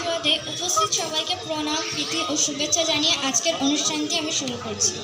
উপস্থিত সবাইকে প্রণাম প্রীতি ও শুভেচ্ছা জানিয়ে আজকের অনুষ্ঠানটি আমি শুরু করছি।